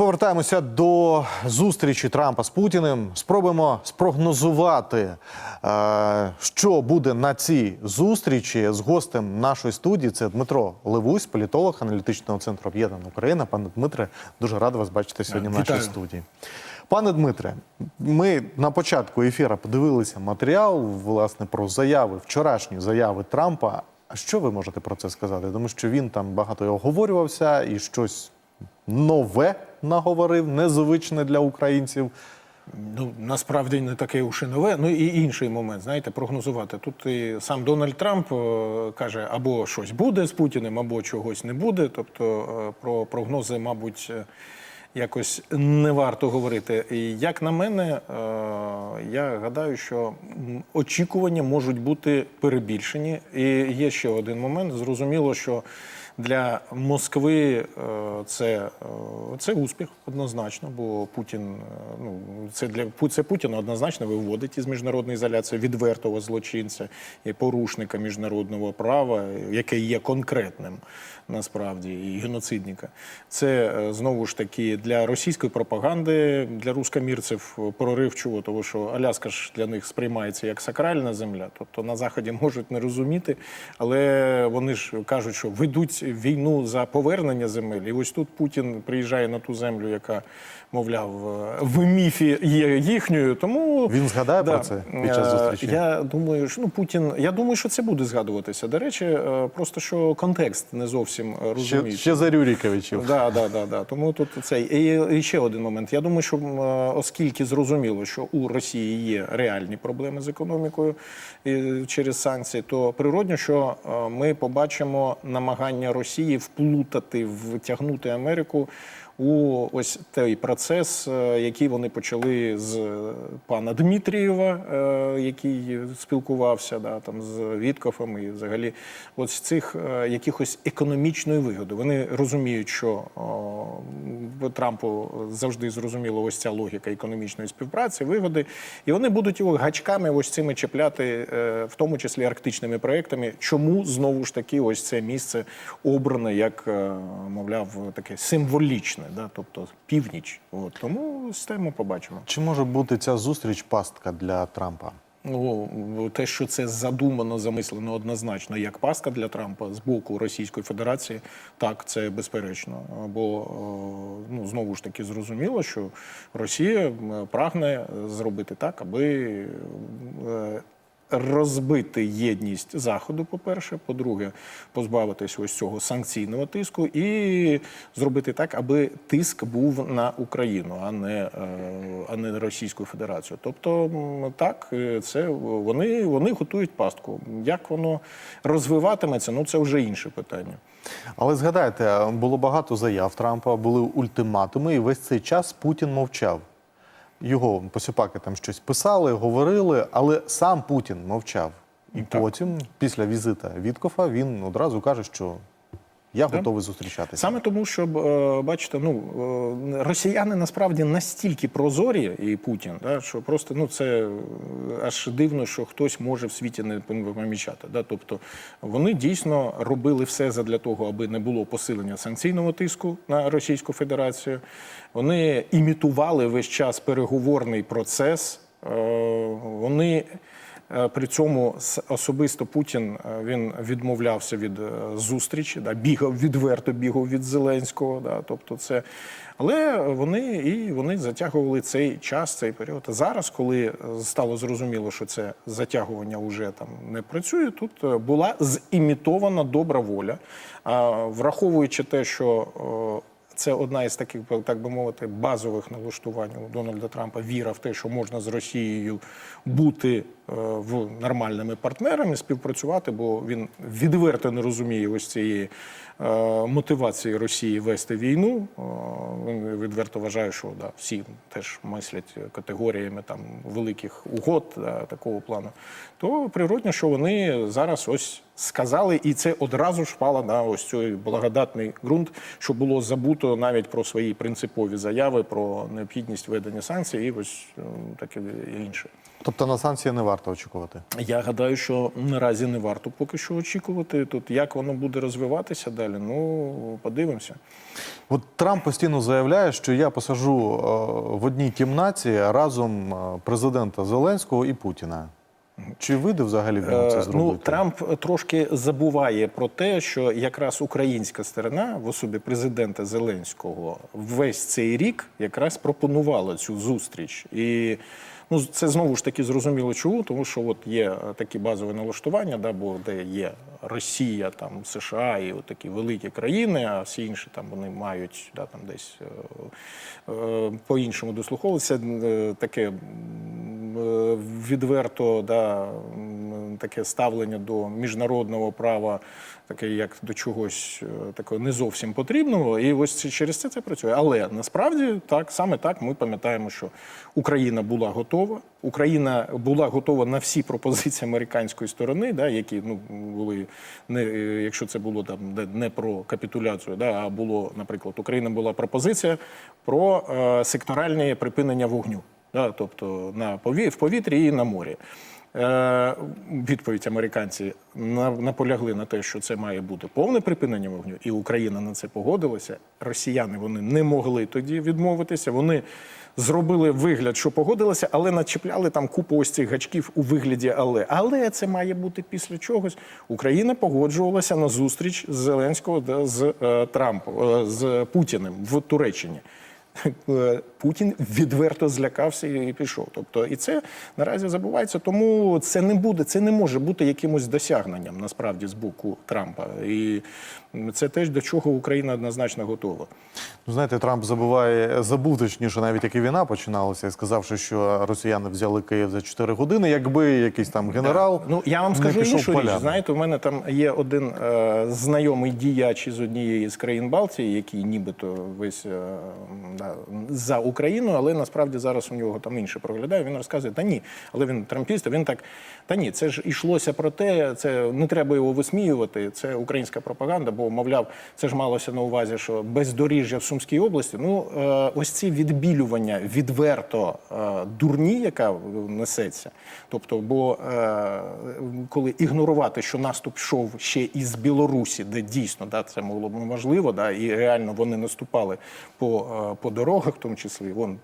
повертаємося до зустрічі Трампа з Путіним. Спробуємо спрогнозувати, е, що буде на цій зустрічі з гостем нашої студії. Це Дмитро Левусь, політолог аналітичного центру Об'єднана Україна. Пане Дмитре, дуже радий вас бачити сьогодні в нашій студії. Пане Дмитре, ми на початку ефіру подивилися матеріал власне про заяви, вчорашні заяви Трампа. А що ви можете про це сказати? Тому що він там багато і оговорювався і щось нове наговорив, незвичне для українців. Ну насправді не таке уж і нове. Ну і інший момент, знаєте, прогнозувати. Тут і сам Дональд Трамп е, каже, або щось буде з Путіним, або чогось не буде. Тобто е, про прогнози, мабуть, е, якось не варто говорити. І як на мене, е, я гадаю, що очікування можуть бути перебільшені. І є ще один момент. Зрозуміло, що для Москви е, це, е, це успіх однозначно, бо Путін е, ну це для це Путіна однозначно виводить із міжнародної ізоляції відвертого злочинця і порушника міжнародного права, яке є конкретним насправді і геноцидника. Це знову ж таки для російської пропаганди, для рускомірців проривчиво, тому що Аляска ж для них сприймається як сакральна земля. Тобто на заході можуть не розуміти, але вони ж кажуть, що ведуть війну за повернення земель. І ось тут Путін приїжджає на ту землю, яка, мовляв, е, в міфі є їхньою. Тому Він згадає про це під час Е, зустрічі? Я думаю, що ну Путін. Я думаю, що це буде згадуватися. До речі, е, просто що контекст не зовсім е, Ще, ще за Рюріковичів. Да, да, да, да. Тому тут цей і, і ще один момент. Я думаю, що оскільки зрозуміло, що у Росії є реальні проблеми з економікою і через санкції, то природньо, що ми побачимо намагання Росії вплутати, втягнути Америку. У ось той процес, е, який вони почали з е, пана Дмитрієва, е, який спілкувався да, там з Віткофом і взагалі ось цих якихось економічної вигоди. Вони розуміють, що о, Трампу завжди зрозуміло ось ця логіка економічної співпраці, вигоди, і вони будуть його гачками ось цими чіпляти, в тому числі арктичними проектами. Чому знову ж таки ось це місце обране як, мовляв, таке символічне, да? тобто північ. От тому з тему побачимо. Чи може бути ця зустріч пастка для Трампа? Ну, те, що це задумано, замислено однозначно як паска для Трампа з боку Російської Федерації, так, це безперечно. Бо ну, знову ж таки зрозуміло, що Росія прагне зробити так, аби е, розбити єдність Заходу, по-перше, по-друге, позбавитись ось цього санкційного тиску і зробити так, аби тиск був на Україну, а не, е, а не Російську Федерацію. Тобто, так, е, це вони, вони готують пастку. Як воно розвиватиметься, ну це вже інше питання. Але згадайте, було багато заяв Трампа, були ультиматуми, і весь цей час Путін мовчав. Його посіпаки там щось писали, говорили, але сам Путін мовчав. І Так. потім, після візита Віткофа, він одразу каже, що я готовий зустрічатися. Саме тому, що е, бачите, ну е, росіяни насправді настільки прозорі, і Путін, да, що просто ну це е, аж дивно, що хтось може в світі не помічати. Да? Тобто вони дійсно робили все задля того, аби не було посилення санкційного тиску на Російську Федерацію. Вони імітували весь час переговорний процес. Вони При цьому особисто Путін е, він відмовлявся від е, зустрічі, да, бігав відверто бігав від Зеленського. Да, тобто це, але вони і вони затягували цей час, цей період. А зараз, коли е, стало зрозуміло, що це затягування вже там не працює, тут е, була зімітована добра воля. А враховуючи те, що е, це одна із таких, так би мовити, базових налаштувань у Дональда Трампа. Віра в те, що можна з Росією бути е, в нормальними партнерами, співпрацювати, бо він відверто не розуміє ось цієї е, мотивації Росії вести війну. Е, Він відверто вважає, що да, всі теж мислять категоріями там великих угод да, такого плану. То природно, що вони зараз ось сказали, і це одразу ж впало на ось цей благодатний ґрунт, що було забуто навіть про свої принципові заяви про необхідність введення санкцій і ось е, таке інше. Тобто на санкції не варто очікувати. Я гадаю, що наразі не варто поки що очікувати. Тут як воно буде розвиватися далі, ну подивимося. От Трамп постійно заявляє, що я посажу е, в одній кімнаті разом е, президента Зеленського і Путіна. Чи вийде взагалі в нього це Е, зробити? Ну, Трамп трошки забуває про те, що якраз українська сторона в особі президента Зеленського весь цей рік якраз пропонувала цю зустріч. І ну, це знову ж таки зрозуміло чому, тому що от є е, такі базові налаштування, да, бо де є Росія, там США і от такі великі країни, а всі інші там вони мають да, там десь е, е, по-іншому дослуховуватися. Таке відверто да, таке ставлення до міжнародного права, таке як до чогось е, такого не зовсім потрібного. І ось через це це працює. Але насправді так, саме так ми пам'ятаємо, що Україна була готова. Україна була готова на всі пропозиції американської сторони, да, які ну були не е, якщо це було там де- не про капітуляцію, да, а було, наприклад, Україна була пропозиція про е, секторальне припинення вогню, да, тобто на пові, в повітрі і на морі. Е, відповідь американці на- наполягли на те, що це має бути повне припинення вогню, і Україна на це погодилася. Росіяни вони не могли тоді відмовитися. Вони зробили вигляд, що погодилися, але начепляли там купу ось цих гачків у вигляді але. Але це має бути після чогось. Україна погоджувалася на зустріч з Зеленського з Трампом е, з Путіним в Туреччині. Е, Путін відверто злякався і пішов. Тобто, і це наразі забувається. Тому це не буде, це не може бути якимось досягненням насправді з боку Трампа. І це теж до чого Україна однозначно готова. Ну, знаєте, Трамп забуває, забув точніше, навіть як і війна починалася, і сказавши, що росіяни взяли Київ за 4 години, якби якийсь там генерал. Ну я вам скажу іншу річ. Знаєте, у мене там є один е, знайомий діяч із однієї з країн Балтії, який нібито весь е, да, за Україну, але насправді зараз у нього там інше проглядає. Він розказує, та ні, але він трампіст, він так. Та ні, це ж йшлося про те, це не треба його висміювати. Це українська пропаганда, бо мовляв, це ж малося на увазі, що бездоріжжя в Сумській області. Ну е, ось ці відбілювання відверто е, дурні, яка несеться. Тобто, бо е, коли ігнорувати, що наступ йшов ще із Білорусі, де дійсно да, це могло б можливо, да, і реально вони наступали по, по дорогах, в тому числі. Вон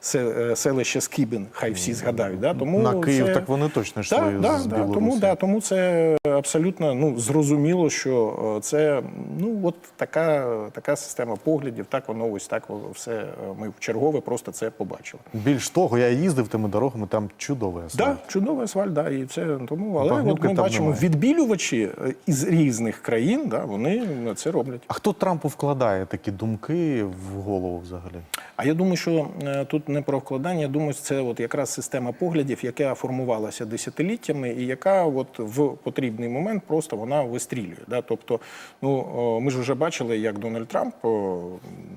се- селище Скибин, хай всі згадають. Да, тому На Київ це... так вони точно йшли Да, з да, Білорусі. тому, да, тому це абсолютно ну, зрозуміло, що е, це ну, от така, така система поглядів, так воно ось так все. е, Ми в чергове просто це побачили. Більш того, я їздив тими дорогами, там чудовий асфальт. Да, чудовий асфальт, да, і це тому, але Багнюки от ми бачимо немає. відбілювачі е, із різних країн, да, вони це роблять. А хто Трампу вкладає такі думки в голову взагалі? А я думаю, що е, тут не про вкладання. Я думаю, це от якраз система поглядів, яка формувалася десятиліттями, і яка от в потрібний момент просто вона вистрілює. Да? Тобто, ну о, ми ж вже бачили, як Дональд Трамп,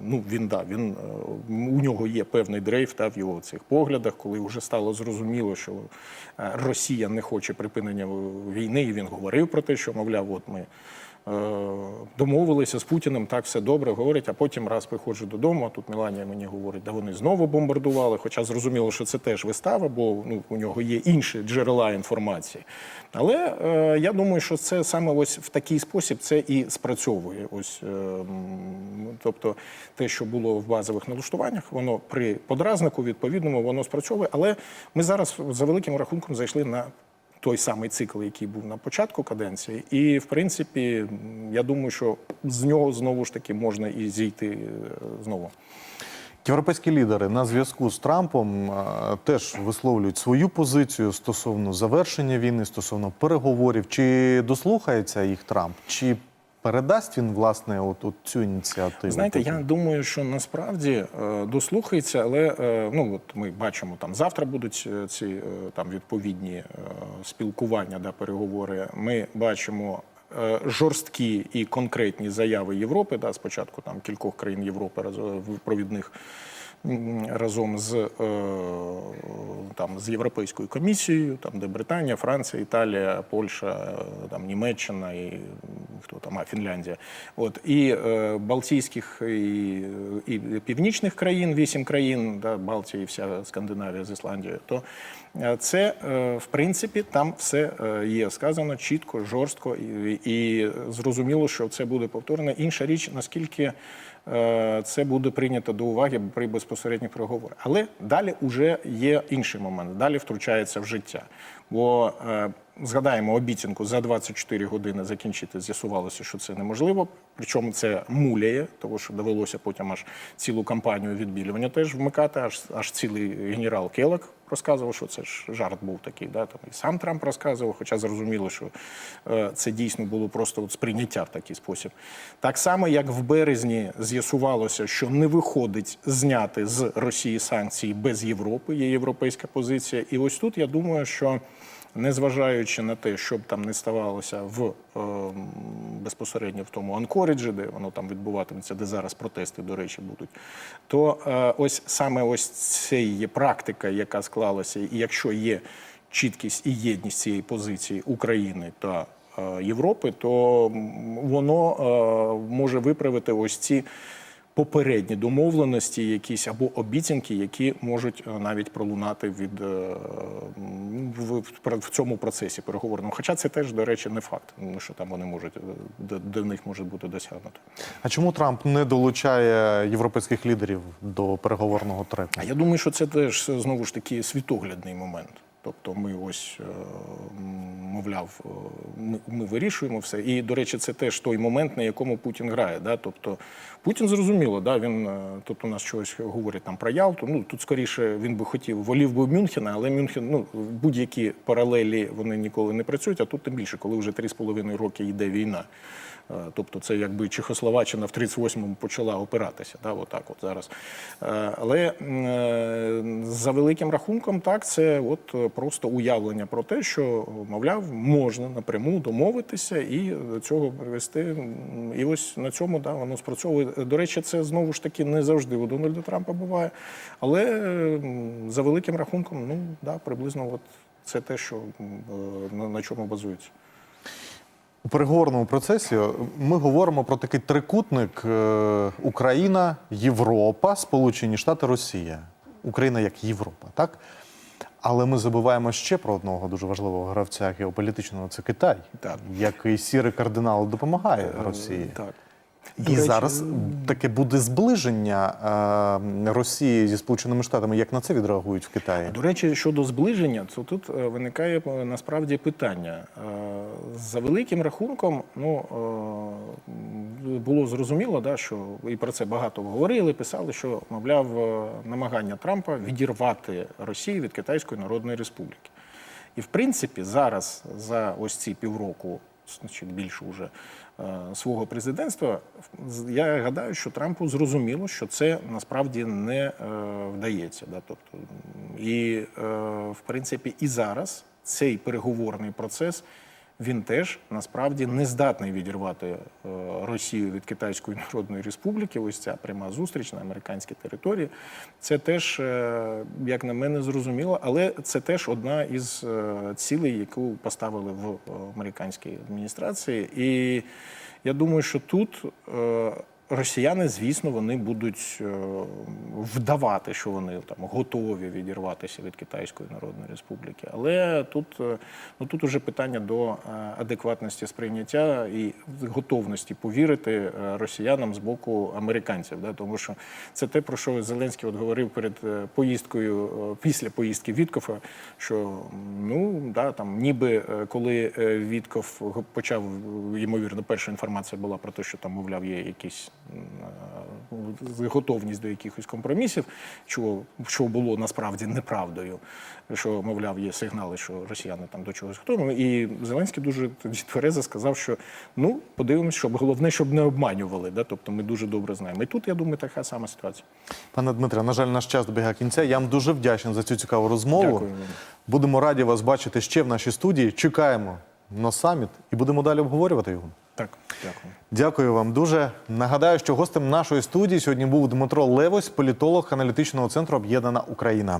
ну він да, він е, у нього є певний дрейф та в його цих поглядах, коли вже стало зрозуміло, що е, Росія не хоче припинення війни, і він говорив про те, що мовляв, от ми. Е, домовилися з Путіним, так все добре говорить, а потім раз приходжу додому, а тут Меланія мені говорить, да вони знову бомбардували. Хоча зрозуміло, що це теж вистава, бо ну, у нього є інші джерела інформації. Але е, я думаю, що це саме ось в такий спосіб це і спрацьовує. Ось, е, тобто те, що було в базових налаштуваннях, воно при подразнику відповідному воно спрацьовує. Але ми зараз за великим рахунком зайшли на той самий цикл, який був на початку каденції. І, в принципі, я думаю, що з нього знову ж таки можна і зійти е, знову. Європейські лідери на зв'язку з Трампом е, теж висловлюють свою позицію стосовно завершення війни, стосовно переговорів. Чи дослухається їх Трамп? Чи передасть він власне от, от цю ініціативу? Знаєте, я думаю, що насправді е, дослухається, але е, ну от ми бачимо, там завтра будуть е, ці там відповідні спілкування, да, переговори. Ми бачимо. Жорсткі і конкретні заяви Європи, да, спочатку там кількох країн Європи провідних разом з, там, з Європейською комісією, там, де Британія, Франція, Італія, Польща, там, Німеччина і хто там, а, Фінляндія. От, і е, Балтійських і, і північних країн, вісім країн, да, Балтія і вся Скандинавія з Ісландією, то е, це, е, в принципі, там все е, є сказано чітко, жорстко і, і зрозуміло, що це буде повторено. Інша річ, наскільки е, це буде прийнято до уваги при безпосередніх переговорах. Але далі вже є інший момент. Далі втручається в життя. Бо е, згадаємо обіцянку за 24 години закінчити. З'ясувалося, що це неможливо. Причому це муляє, тому що довелося потім аж цілу кампанію відбілювання теж вмикати. Аж аж цілий генерал Келек розказував, що це ж жарт був такий. Да? Там і сам Трамп розказував, хоча зрозуміло, що е, це дійсно було просто от сприйняття в такий спосіб. Так само, як в березні з'ясувалося, що не виходить зняти з Росії санкції без Європи, є європейська позиція. І ось тут я думаю, що незважаючи на те, що б там не ставалося в е, безпосередньо в тому Анкоріджі, де воно там відбуватиметься, де зараз протести, до речі, будуть, то е, ось саме ось це є практика, яка склалася, і якщо є чіткість і єдність цієї позиції України та е, Європи, то воно е, може виправити ось ці попередні домовленості, якісь або обіцянки, які можуть е, навіть пролунати від е, в, в, в цьому процесі переговорному. Хоча це теж, до речі, не факт, ну, що там вони можуть е, до, них може бути досягнуто. А чому Трамп не долучає європейських лідерів до переговорного треку? А я думаю, що це теж знову ж таки світоглядний момент. Тобто ми ось, мовляв, е, ми, ми вирішуємо все. І, до речі, це теж той момент, на якому Путін грає. Да? Тобто Путін зрозуміло, да? він е, тут у нас щось говорить там про Ялту. Ну тут скоріше він би хотів, волів би Мюнхена, але Мюнхен, ну будь-які паралелі вони ніколи не працюють, а тут тим більше, коли вже 3,5 роки йде війна. Е, Тобто це якби Чехословаччина в 38-му почала опиратися, да, отак от зараз. Е, Але е, за великим рахунком, так, це от просто уявлення про те, що, мовляв, можна напряму домовитися і до цього привести. І ось на цьому да, воно спрацьовує. До речі, це знову ж таки не завжди у Дональда Трампа буває. Але за великим рахунком, ну да, приблизно от це те, що на чому базується. У переговорному процесі ми говоримо про такий трикутник е, Україна, Європа, Сполучені Штати, Росія. Україна як Європа, так? Але ми забуваємо ще про одного дуже важливого гравця геополітичного це Китай, Так. який сірий кардинал допомагає Росії. Так. І речі, зараз таке буде зближення е, Росії зі Сполученими Штатами. Як на це відреагують в Китаї? До речі, щодо зближення, то тут е, виникає е, насправді питання. Е, За великим рахунком, ну е, було зрозуміло, да, що і про це багато говорили, писали, що мовляв е, намагання Трампа відірвати Росію від Китайської Народної Республіки. І в принципі, зараз за ось ці півроку, значить більше уже е, свого президентства, я гадаю, що Трампу зрозуміло, що це насправді не е, вдається. Да? Тобто, і е, в принципі, і зараз цей переговорний процес. Він теж насправді не здатний відірвати е, Росію від Китайської Народної Республіки. Ось ця пряма зустріч на американській території. Це теж, е, як на мене, зрозуміло, але це теж одна із е, цілей, яку поставили в американській адміністрації. І я думаю, що тут росіяни, звісно, вони будуть е, вдавати, що вони там готові відірватися від Китайської Народної Республіки. Але тут, е, ну, тут уже питання до е, адекватності сприйняття і готовності повірити росіянам з боку американців. Да? Тому що це те, про що Зеленський от говорив перед поїздкою, після поїздки Віткофа, що ну да, там ніби коли Вітков почав, ймовірно, перша інформація була про те, що там, мовляв, є якісь готовність до якихось компромісів, що, що було насправді неправдою, що, мовляв, є сигнали, що росіяни там до чогось готові. І Зеленський дуже тверезо сказав, що ну подивимось, щоб головне, щоб не обманювали. Да? Тобто ми дуже добре знаємо. І тут, я думаю, така сама ситуація. Пане Дмитре, на жаль, наш час добігає кінця. Я вам дуже вдячний за цю цікаву розмову. Дякую. Будемо раді вас бачити ще в нашій студії. Чекаємо на саміт і будемо далі обговорювати його. Так, дякую. Дякую вам дуже. Нагадаю, що гостем нашої студії сьогодні був Дмитро Левось, політолог аналітичного центру Об'єднана Україна.